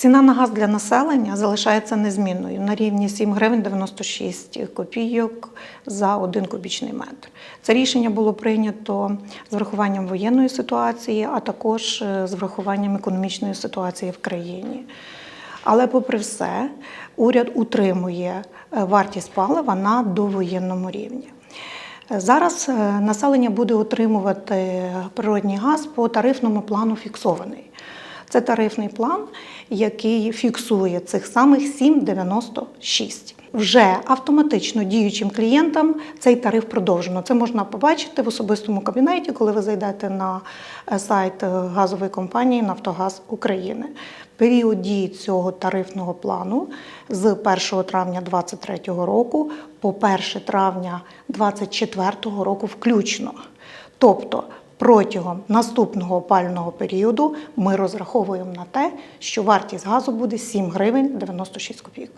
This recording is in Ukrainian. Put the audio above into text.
Ціна на газ для населення залишається незмінною на рівні 7 гривень 96 копійок за один кубічний метр. Це рішення було прийнято з врахуванням воєнної ситуації, а також е, з врахуванням економічної ситуації в країні. Але, попри все, уряд утримує е, вартість палива на довоєнному рівні. Е, Зараз населення буде отримувати природній газ по тарифному плану фіксований. Це тарифний план, який фіксує цих самих 7,96. Вже автоматично діючим клієнтам цей тариф продовжено. Це можна побачити в особистому кабінеті, коли ви зайдете на е, сайт е, газової компанії Нафтогаз України. Період дії цього тарифного плану з 1 травня 2023 року по 1 травня 2024 року включно. Тобто протягом наступного опального періоду ми розраховуємо на те, що вартість газу буде 7 гривень 96 копійок.